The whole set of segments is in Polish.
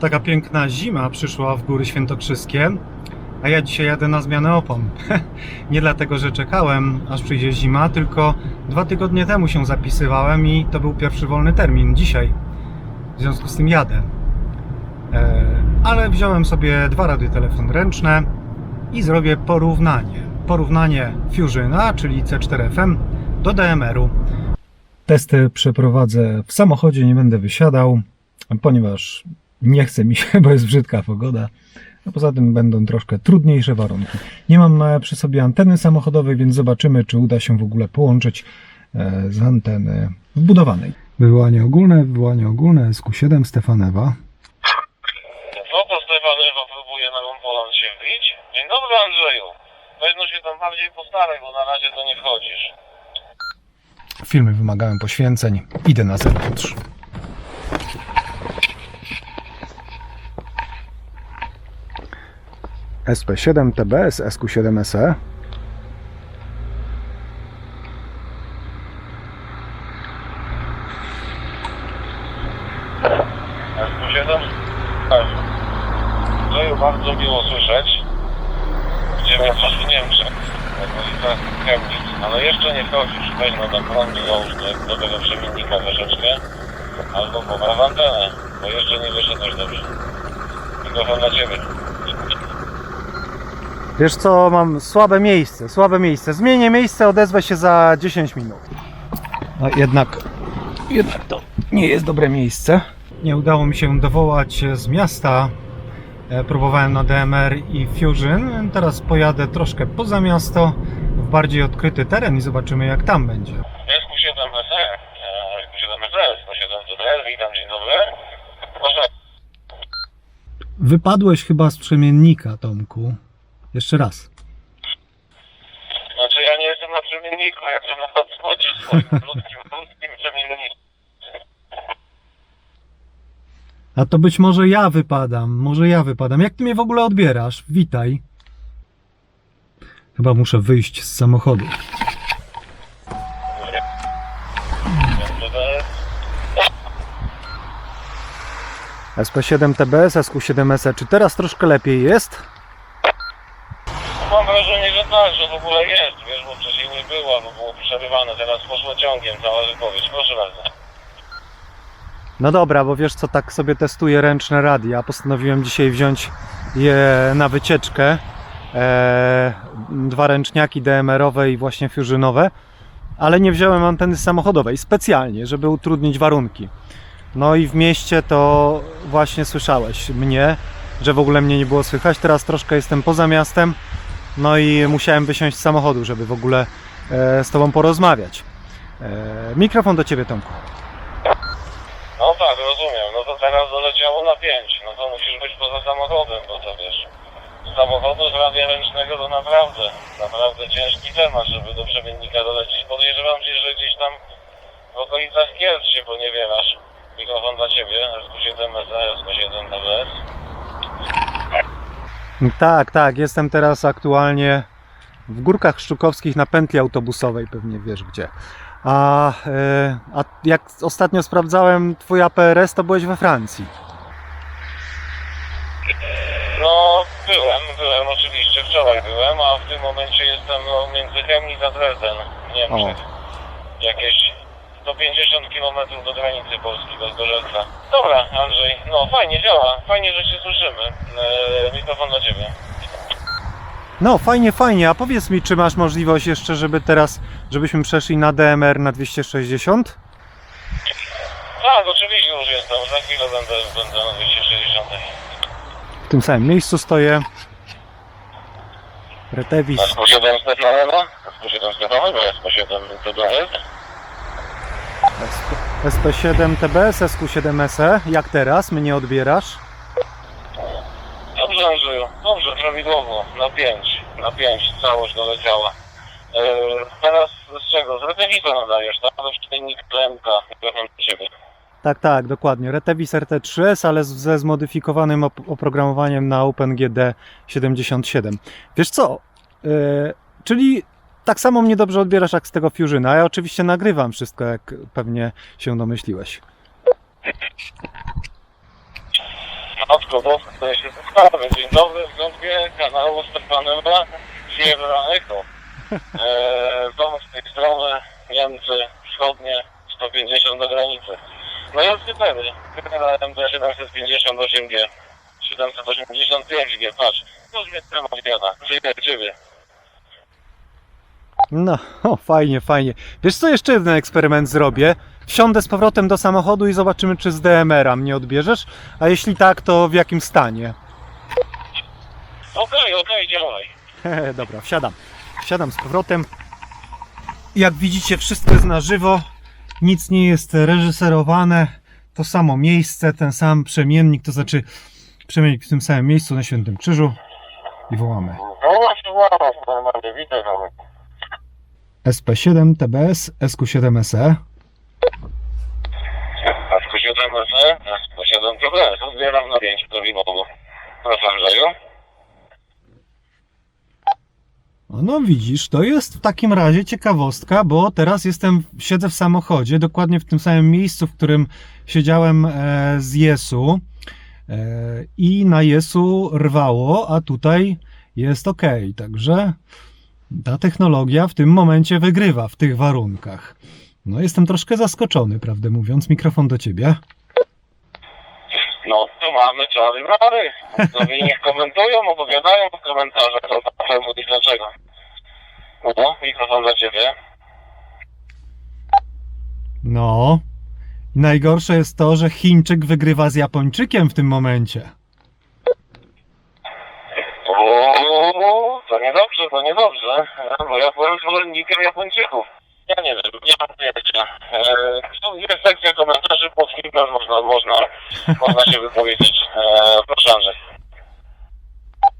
Taka piękna zima przyszła w Góry Świętokrzyskie, a ja dzisiaj jadę na zmianę opon. Nie dlatego, że czekałem, aż przyjdzie zima, tylko dwa tygodnie temu się zapisywałem i to był pierwszy wolny termin, dzisiaj. W związku z tym jadę. E, ale wziąłem sobie dwa radiotelefon ręczne i zrobię porównanie. Porównanie Fusiona, czyli C4FM, do DMR-u. Testy przeprowadzę w samochodzie, nie będę wysiadał, ponieważ nie chce mi się, bo jest brzydka pogoda. A poza tym będą troszkę trudniejsze warunki. Nie mam e, przy sobie anteny samochodowej, więc zobaczymy, czy uda się w ogóle połączyć e, z anteny wbudowanej. Wywołanie ogólne, wywołanie ogólne SQ7 Stefanewa. Co to Stefanewa próbuje na Rompoland się wbić? Dzień dobry Andrzeju. Pewno się tam bardziej postaraj, bo na razie to nie wchodzisz. Filmy wymagają poświęceń. Idę na zewnątrz. SP7 TBS, SQ7 SE. S7? Tak. Andrzeju, bardzo miło słyszeć. Będziemy coś w Niemczech. Okolica Chemnitz. Ale jeszcze nie wchodzisz. Weź no do prądu załóż do, tego przemiennika troszeczkę. Albo popraw antenę, bo jeszcze nie wyszedłeś dobrze. Mikrofon dla Ciebie. Wiesz co, mam słabe miejsce, słabe miejsce. Zmienię miejsce, odezwę się za 10 minut. No jednak, jednak to nie jest dobre miejsce. Nie udało mi się dowołać z miasta. E, Próbowałem na DMR i Fusion. Teraz pojadę troszkę poza miasto, w bardziej odkryty teren i zobaczymy jak tam będzie. SQ7 SE, e, SQ7 SE, SQ7 TDR, witam, dzień dobry. Proszę, Wypadłeś chyba z przemiennika, Tomku. Jeszcze raz. znaczy ja nie jestem na przemienniku, ja jestem na odchodzie swoim ludzkim, ludzkim przemienniku. A to być może ja wypadam, może ja wypadam. Jak ty mnie w ogóle odbierasz? Witaj. Chyba muszę wyjść z samochodu. TDR, SP7 TBS, SQ7 SE. Czy teraz troszkę lepiej jest? Mam wrażenie, że tak, że w ogóle jest, wiesz, bo wcześniej nie było, bo było przerywane, teraz poszło ciągiem cała wypowiedź, proszę bardzo. No dobra, bo wiesz co, tak sobie testuję ręczne radia. Postanowiłem dzisiaj wziąć je na wycieczkę. Eee, dwa ręczniaki DMR-owe i właśnie fusionowe, ale nie wziąłem anteny samochodowej specjalnie, żeby utrudnić warunki. No i w mieście to właśnie słyszałeś mnie, że w ogóle mnie nie było słychać. Teraz troszkę jestem poza miastem, no i musiałem wysiąść z samochodu, żeby w ogóle e, z Tobą porozmawiać. E, mikrofon do Ciebie, Tomku. No tak, rozumiem, no to teraz doleciało na 5, no to musisz być poza samochodem, bo to wiesz, z samochodu z radia ręcznego to naprawdę, naprawdę ciężki temat, żeby do przemiennika dolecieć. Podejrzewam gdzieś, że gdzieś tam w okolicach Kielc się poniewierasz. Mikrofon dla Ciebie, SQ7 SE, SQ7 TBS. Tak, tak. Jestem teraz aktualnie w Górkach Szczukowskich na pętli autobusowej, pewnie wiesz gdzie. A, e, a jak ostatnio sprawdzałem twój APRS, to byłeś we Francji. No, byłem, byłem oczywiście, wczoraj byłem, a w tym momencie jestem no, między Chemnitz a Dresden, w Niemczech. Jakieś 150 km do granicy Polski, do Zgorzelca. Dobra, Andrzej, no fajnie działa, fajnie, że się słyszymy. Eee, mikrofon dla Ciebie. No, fajnie, fajnie. A powiedz mi, czy masz możliwość jeszcze, żeby teraz, żebyśmy przeszli na DMR na 260? Tak, oczywiście już jestem, za chwilę będę, będę na 260. W tym samym miejscu stoję. Retevis. SP7 Stefanova? SP7 Stefanova, SP7 TBS? SP7 TBS, SQ7 SE. Jak teraz? Mnie odbierasz? Dobrze Andrzeju, dobrze, prawidłowo, na 5, na 5, całość doleciała. Eee, teraz z czego? Z Retevisa nadajesz, tak? Ze czynnik PMK, Ciebie. Tak, tak, dokładnie. Retevis RT3S, ale ze zmodyfikowanym op- oprogramowaniem na OpenGD 77. Wiesz co? Yy, czyli tak samo mnie dobrze odbierasz jak z tego Fusiona. Ja oczywiście nagrywam wszystko, jak pewnie się domyśliłeś. Matko to się przedstawię. Dzień dobry, w glądbie kanału Stefanera Sierra Echo. Eee, dom z tej strony, Niemcy, wschodnie, 150 do granicy. No i od Cypery, na MD 758G, 785G, patrz. To już mnie temat wiada, przyjdę ciebie. No, o, fajnie, fajnie. Wiesz co, jeszcze jeden eksperyment zrobię. Wsiądę z powrotem do samochodu i zobaczymy, czy z DMR-a mnie odbierzesz, a jeśli tak, to w jakim stanie. Okej, okej, działaj. Dobra, wsiadam. Wsiadam z powrotem. Jak widzicie, wszystko jest na żywo. Nic nie jest reżyserowane. To samo miejsce, ten sam przemiennik, to znaczy przemiennik w tym samym miejscu na Świętym Krzyżu. I wołamy. No właśnie, wow, normalnie, widzę nawet. SP7 TBS, SQ7SE. A z posiadam SE? A z posiadam TBS. Odbieram na pięć Wimowu. Proszę Andrzeju. No widzisz, to jest w takim razie ciekawostka, bo teraz jestem, siedzę w samochodzie, dokładnie w tym samym miejscu, w którym siedziałem e, z Jesu e, i na Jesu rwało, a tutaj jest ok. Także ta technologia w tym momencie wygrywa w tych warunkach. No jestem troszkę zaskoczony, prawdę mówiąc. Mikrofon do ciebie. No to mamy czary mary. Sobie niech komentują, opowiadają w komentarzach, tam czemu i dlaczego. No, mikrofon dla ciebie. No. Najgorsze jest to, że Chińczyk wygrywa z Japończykiem w tym momencie. O, to niedobrze, to niedobrze. Bo ja byłem zwolennikiem Japończyków. Ja nie wiem, nie mam pojęcia. Tu jest sekcja komentarzy pod można, można, można się wypowiedzieć. Eee, proszę Andrzej.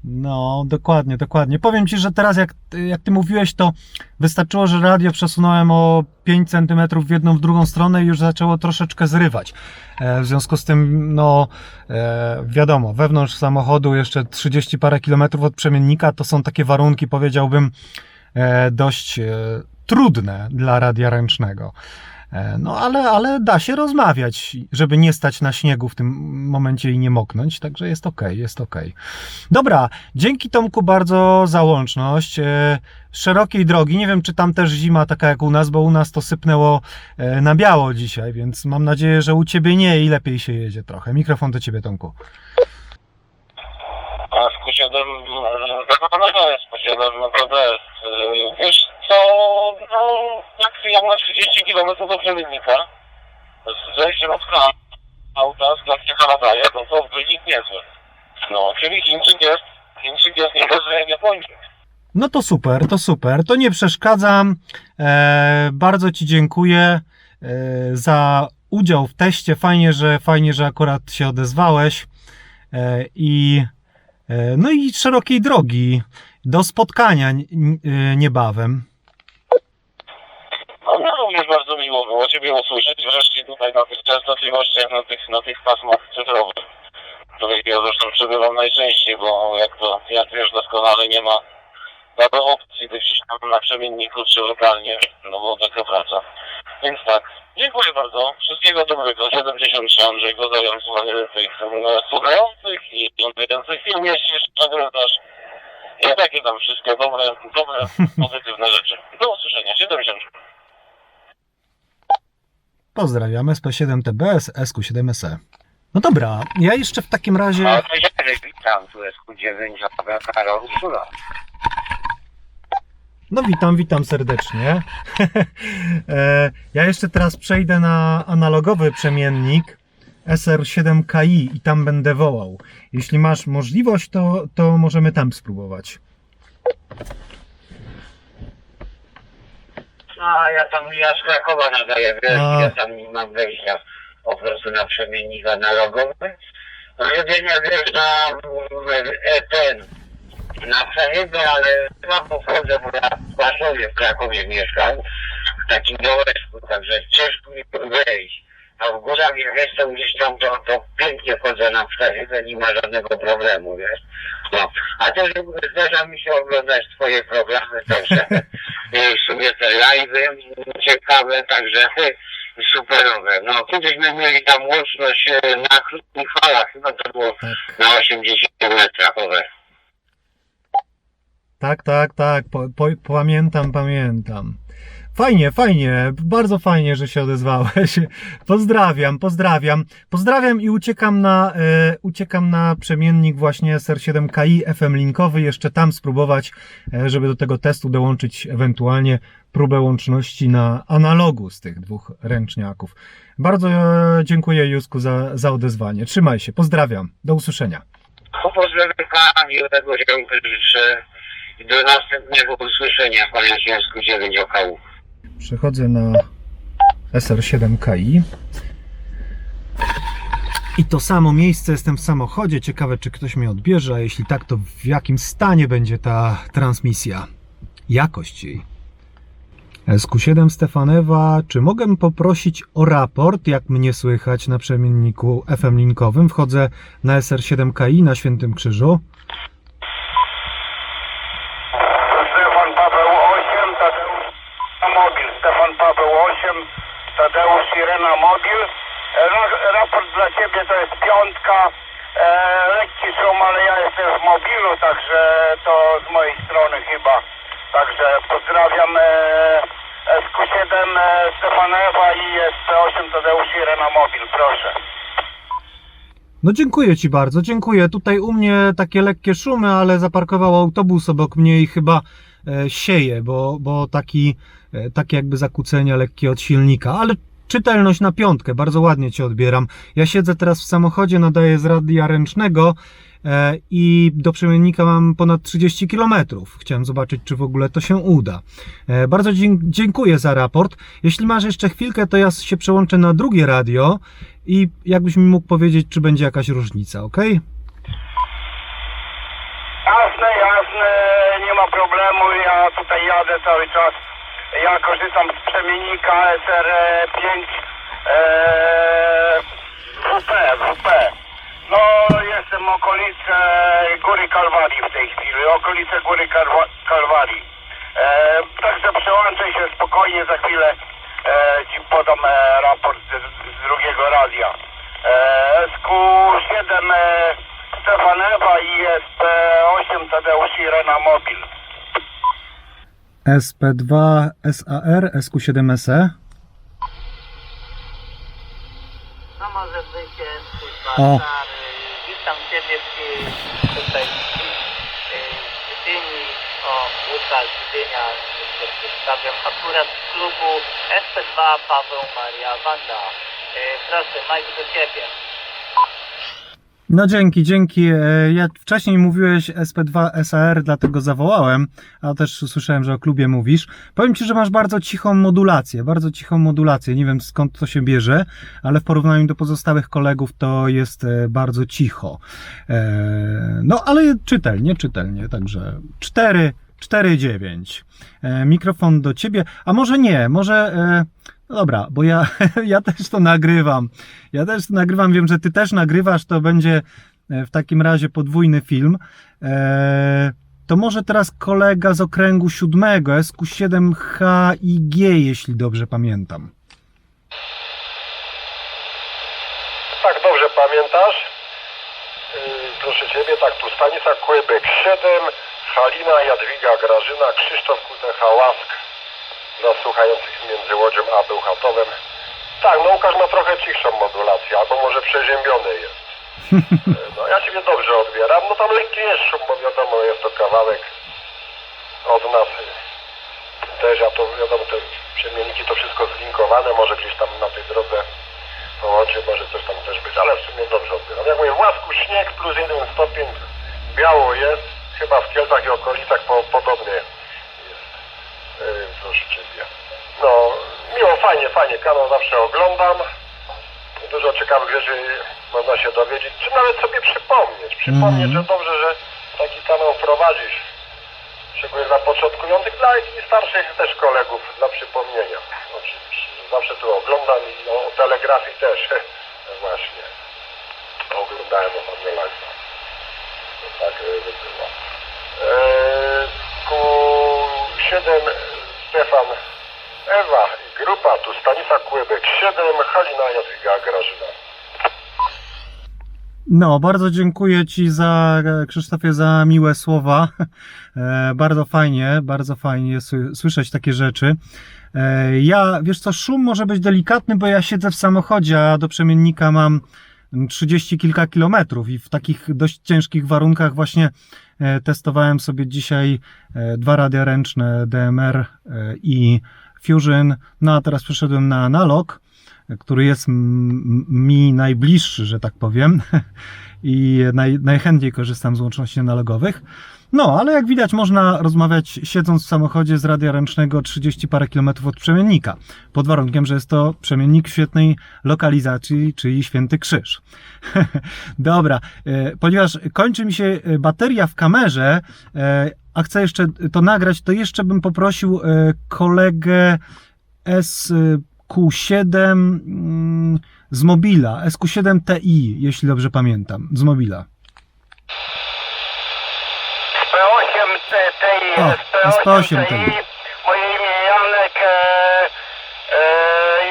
No, dokładnie, dokładnie. Powiem Ci, że teraz jak, jak Ty mówiłeś, to wystarczyło, że radio przesunąłem o 5 cm w jedną, w drugą stronę i już zaczęło troszeczkę zrywać. E, w związku z tym, no, e, wiadomo, wewnątrz samochodu jeszcze 30 parę kilometrów od przemiennika to są takie warunki, powiedziałbym, e, dość e, trudne dla radia ręcznego. E, No, ale, ale da się rozmawiać, żeby nie stać na śniegu w tym momencie i nie moknąć, także jest ok, jest ok. Dobra, dzięki Tomku bardzo za łączność. E, Szerokiej drogi, nie wiem czy tam też zima taka jak u nas, bo u nas to sypnęło e, na biało dzisiaj, więc mam nadzieję, że u Ciebie nie i lepiej się jedzie trochę. Mikrofon do Ciebie Tomku. A z posiadam, zakonanego jest posiadam naprawdę, eee, wiesz co, no, jak ja mam 30 km do przemiennika, z zejściem od auta z klasy Haradaje, to to wynik niezły. No, czyli Chińczyk jest, Chińczyk jest nie gorzej jak Japończyk. No to super, to super, to nie przeszkadzam. E, bardzo Ci dziękuję e, za udział w teście. Fajnie, że fajnie, że akurat się odezwałeś. E, I e, no i szerokiej drogi. Do spotkania n- niebawem. Również bardzo miło było Ciebie usłyszeć wreszcie tutaj na tych częstotliwościach, na tych, na tych pasmach cyfrowych, których ja zresztą przebywam najczęściej, bo jak to, jak wiesz doskonale, nie ma nawet opcji gdzieś tam na przemienniku czy lokalnie, no bo taka praca. Więc tak, dziękuję bardzo, wszystkiego dobrego, 73 Andrzej Gozajan, słuchających, i oglądających film, jeśli jeszcze nagrodasz. I takie tam wszystkie dobre, dobre, pozytywne rzeczy. Do usłyszenia, 70. Pozdrawiam, SP7 TBS, SQ7SE. No dobra, ja jeszcze w takim razie. To ja witam, tu jest Q9, a Karol Szula. No witam, witam serdecznie. E, ja jeszcze teraz przejdę na analogowy przemiennik SR7KI i tam będę wołał. Jeśli masz możliwość, to, to możemy tam spróbować. A ja tam ja z Krakowa nadaję, wiesz, A. ja tam nie mam wejścia po prostu na przemiennik analogowy. Jedynie wiesz na e, ten na przejebę, ale chyba pochodzę, bo ja w Warszawie w Krakowie mieszkam, w takim dołeczku, także ciężko mi wejść. A w górach jak jestem gdzieś tam, to, to pięknie chodzę na przejebę, nie ma żadnego problemu, wiesz. A też zdarza mi się oglądać twoje programy, także i w sumie te live'y ciekawe, także superowe. No, kiedyś my mieli tam łączność e, na krótkich falach, chyba to było Tak. na 80 metrach. owe. Tak, tak, tak. Po, po, pamiętam, pamiętam. Fajnie, fajnie, bardzo fajnie, że się odezwałeś. Pozdrawiam, pozdrawiam. Pozdrawiam i uciekam na, e, uciekam na przemiennik właśnie SR7KI FM linkowy. Jeszcze tam spróbować, e, żeby do tego testu dołączyć ewentualnie próbę łączności na analogu z tych dwóch ręczniaków. Bardzo e, dziękuję Jusku za, za odezwanie. Trzymaj się, pozdrawiam. Do usłyszenia. Pozdrawiam miłego dziękuję do następnego usłyszenia, panie Związku 9 OKU. Przechodzę na SR7KI. I to samo miejsce, jestem w samochodzie. Ciekawe, czy ktoś mnie odbierze, a jeśli tak, to w jakim stanie będzie ta transmisja? Jakość jej. SQ7 Stefanewa, czy mogę poprosić o raport, jak mnie słychać na przemienniku FM linkowym? Wchodzę na SR7KI na Świętym Krzyżu. Stefan Paweł 8, Tadeusz Irena Mobil. Stefan Paweł 8, Ra- raport dla Ciebie to jest piątka. E, lekki szum, ale ja jestem w mobilu, także to z mojej strony chyba. Także pozdrawiam e, SQ7 e, Stefanewa i SP8 Tadeusz Irena Mobil, proszę. No dziękuję Ci bardzo, dziękuję. Tutaj u mnie takie lekkie szumy, ale zaparkował autobus obok mnie i chyba sieje, bo, bo taki, takie jakby zakłócenia lekkie od silnika, ale czytelność na piątkę, bardzo ładnie Cię odbieram. Ja siedzę teraz w samochodzie, nadaję z radia ręcznego e, i do przemiennika mam ponad 30 km. Chciałem zobaczyć, czy w ogóle to się uda. E, bardzo dziękuję za raport. Jeśli masz jeszcze chwilkę, to ja się przełączę na drugie radio i jakbyś mi mógł powiedzieć, czy będzie jakaś różnica, ok? Jasne, jasne, nie ma problemu, ja tutaj jadę cały czas. Ja korzystam z przemiennika SR5 e, WP, WP. No, jestem okolice Góry Kalwarii w tej chwili, okolice Góry Karwa- Kalwarii. E, także przełączę się spokojnie, za chwilę e, Ci podam e, raport z, z drugiego radia. E, SQ7 e, Stefanewa i SP8 Tadeusz Irena Mobil. SP2 SAR, SQ7SE. No może wyjdzie twój O. y, Witam Ciebie w tutaj w Gdyni. O, Łukasz Gdynia. się Przedstawiam akurat z klubu SP2 Paweł Maria Wanda. Y, Proszę, Mike do Ciebie. No dzięki, dzięki. E, Ja wcześniej mówiłeś SP2 SAR, dlatego zawołałem, a też słyszałem, że o klubie mówisz. Powiem Ci, że masz bardzo cichą modulację, bardzo cichą modulację. Nie wiem skąd to się bierze, ale w porównaniu do pozostałych kolegów to jest e, bardzo cicho. E, No ale czytelnie, czytelnie, także 4, 4, 9. E, Mikrofon do Ciebie, a może nie, może... e, dobra, bo ja, ja też to nagrywam. Ja też to nagrywam, wiem, że ty też nagrywasz, to będzie e, w takim razie podwójny film. E, to może teraz kolega z okręgu siódmego, SQ7HIG, jeśli dobrze pamiętam. Tak, dobrze pamiętasz? Yy, proszę Ciebie, tak, tu Stanisław Kłybek 7, Halina, Jadwiga, Grażyna, Krzysztof Kutecha, Łask dla słuchających między Łodzią a Bełchatowem. Tak, no Łukasz ma trochę cichszą modulację, albo może przeziębiony jest. No ja Ciebie dobrze odbieram, no tam lekki jest szum, bo wiadomo, jest to kawałek od nas też, a to wiadomo, te przemienniki to wszystko zlinkowane, może gdzieś tam na tej drodze połączy, może coś tam też być, ale w sumie dobrze odbieram. Jak mówię, w łasku śnieg plus jeden stopień, biało jest, chyba w Kielcach i okolicach po, podobnie No, miło, fajnie, fajnie, kanał zawsze oglądam, dużo ciekawych rzeczy można się dowiedzieć, czy nawet sobie przypomnieć, przypomnieć, Mhm. że dobrze, że taki kanał prowadzisz, szczególnie dla początkujących, dla i starszych też kolegów, dla przypomnienia. Oczywiście, zawsze tu oglądam i o telegrafii też właśnie oglądałem ostatnio live. Tak e, by było. Eee, Q7 Stefan Ewa i Grupa tu Stanisław Kłybek 7, Halina Jadwiga Grażyna. No, bardzo dziękuję Ci za, Krzysztofie, za miłe słowa. E, bardzo fajnie, bardzo fajnie sły- słyszeć takie rzeczy. E, ja, wiesz co, szum może być delikatny, bo ja siedzę w samochodzie, a do przemiennika mam 30 kilka kilometrów i w takich dość ciężkich warunkach właśnie e, testowałem sobie dzisiaj e, dwa radia ręczne DMR e, i Fusion, no a teraz przeszedłem na analog, który jest mi najbliższy, że tak powiem, i naj, najchętniej korzystam z łączności analogowych. No, ale jak widać, można rozmawiać siedząc w samochodzie z radia ręcznego 30 parę kilometrów od przemiennika, pod warunkiem, że jest to przemiennik świetnej lokalizacji, czyli Święty Krzyż. Dobra, e, ponieważ kończy mi się e, bateria w kamerze, e, a chcę jeszcze to nagrać, to jeszcze bym poprosił kolegę SQ7 mm, z Mobila, SQ7 Ti, jeśli dobrze pamiętam, z Mobila. SP8 TI, O, SP8 SP8 TI, moje imię Janek e, e,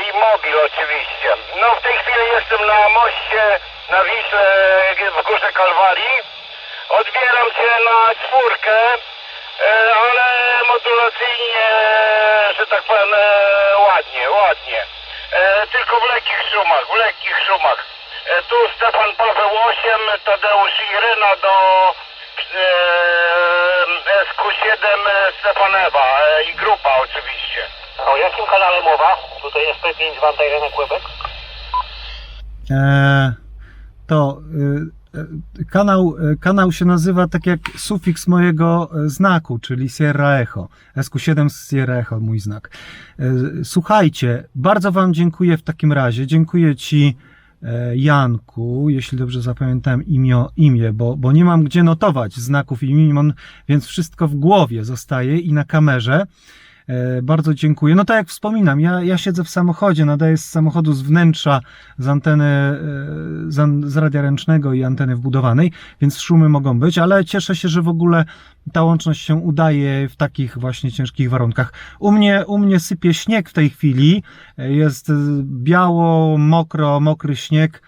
i mobil oczywiście. No w tej chwili jestem na moście na Wiśle w Górze Kalwarii. Odbieram cię na czwórkę, ale modulacyjnie, że tak powiem, e, ładnie, ładnie. E, tylko w lekkich szumach, w lekkich szumach. E, tu Stefan Paweł 8, Tadeusz Irena do e, SQ7 Stefan Ewa e, i grupa oczywiście. O jakim kanale mowa? Tutaj jest P5 Wanda Irena Kłebek. E, to e, e, kanał, e, kanał się nazywa tak jak sufiks mojego e, znaku, czyli Sierra Echo. SQ7 z Sierra Echo, mój znak. E, Słuchajcie, bardzo Wam dziękuję w takim razie. Dziękuję Ci, e, Janku, jeśli dobrze zapamiętałem imię, imię bo, bo nie mam gdzie notować znaków imion, więc wszystko w głowie zostaje i na kamerze. E, Bardzo dziękuję. No tak jak wspominam, ja, ja siedzę w samochodzie, nadaję z samochodu z wnętrza, z anteny, e, z, z radia ręcznego i anteny wbudowanej, więc szumy mogą być, ale cieszę się, że w ogóle ta łączność się udaje w takich właśnie ciężkich warunkach. U mnie, u mnie sypie śnieg w tej chwili, e, jest biało, mokro, mokry śnieg,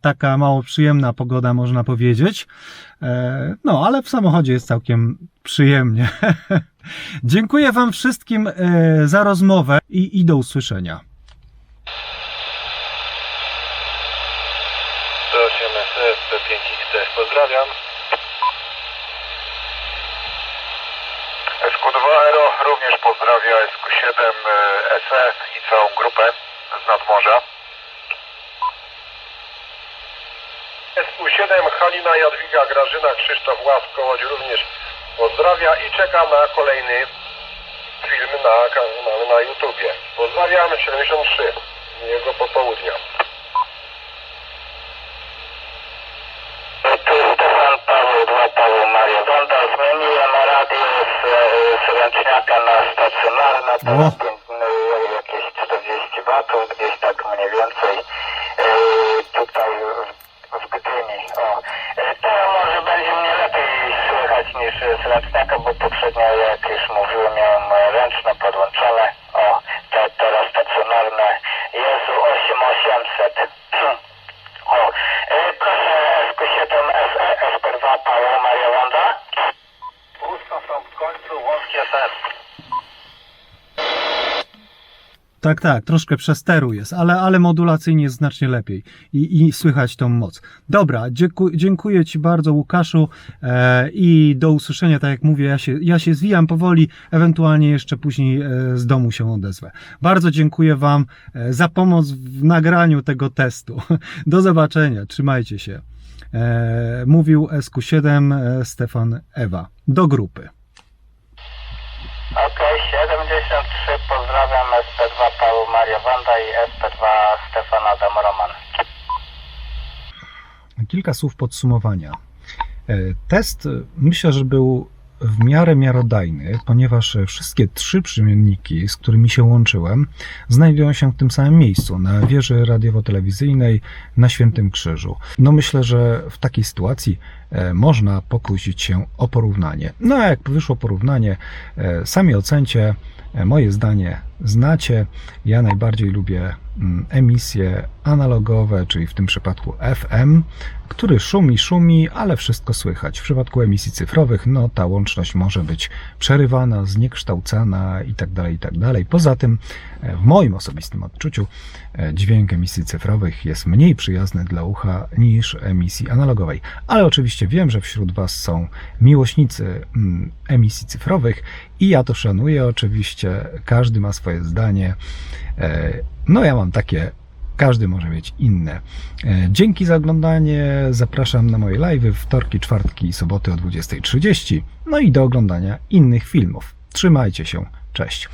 taka mało przyjemna pogoda, można powiedzieć. E, No, ale w samochodzie jest całkiem przyjemnie. Dziękuję Wam wszystkim e, za rozmowę i, i do usłyszenia. 108 SS, P5XS, pozdrawiam. SQ2 Aero również pozdrawia SQ7 SE i całą grupę z nadmorza. SQ7 Halina Jadwiga Grażyna Krzysztof Łaskołoć również pozdrawia i czeka na kolejny film na kanale na YouTubie. Pozdrawiam 73 miłego popołudnia. Tu Stefan Paweł 2 Paweł Maria Wanda. Zmieniłem radio z, e, z ręczniaka na stacjonarne. Teraz O. pięć- e, jakieś 40 watów, gdzieś tak mniej więcej. E, tutaj w, Gdyni. E, teraz może będzie mnie lepiej słychać niż z ręczniaka, bo poprzednio jak już mówiłem miałem ręczne podłączone. O, te, teraz stacjonarne. Jezu 8800. O, e, proszę SQ7 SE, SP2 Paweł Maria Wanda. Pusto są w końcu wąskie SS. Tak, tak, troszkę przesteru jest, ale, ale modulacyjnie jest znacznie lepiej i, i słychać tą moc. Dobra, dziękuję Ci bardzo Łukaszu e, i do usłyszenia, tak jak mówię, ja się, ja się zwijam powoli, ewentualnie jeszcze później e, z domu się odezwę. Bardzo dziękuję Wam e, za pomoc w nagraniu tego testu. Do zobaczenia, trzymajcie się. E, mówił SQ7 e, Stefan Ewa. Do grupy. Okej, 73, pozdrawiam SP2 Paweł Maria Wanda i SP2 Stefan Adam Roman. Kilka słów podsumowania. E, Test e, myślę, że był w miarę miarodajny, ponieważ wszystkie trzy przymienniki, z którymi się łączyłem, znajdują się w tym samym miejscu, na wieży radiowo-telewizyjnej na Świętym Krzyżu. No myślę, że w takiej sytuacji e, można pokusić się o porównanie. No a jak wyszło porównanie, e, sami ocencie, E, moje zdanie znacie. Ja najbardziej lubię emisje analogowe, czyli w tym przypadku FM, który szumi, szumi, ale wszystko słychać. W przypadku emisji cyfrowych, no ta łączność może być przerywana, zniekształcana itd., itd. Poza tym, e, w moim osobistym odczuciu, e, dźwięk emisji cyfrowych jest mniej przyjazny dla ucha niż emisji analogowej. Ale oczywiście wiem, że wśród Was są miłośnicy mm, emisji cyfrowych i ja to szanuję oczywiście. Każdy ma swoje zdanie. E, No ja mam takie każdy może mieć inne. E, Dzięki za oglądanie. Zapraszam na moje live'y wtorki, czwartki i soboty o 20.30. No i do oglądania innych filmów. Trzymajcie się. Cześć.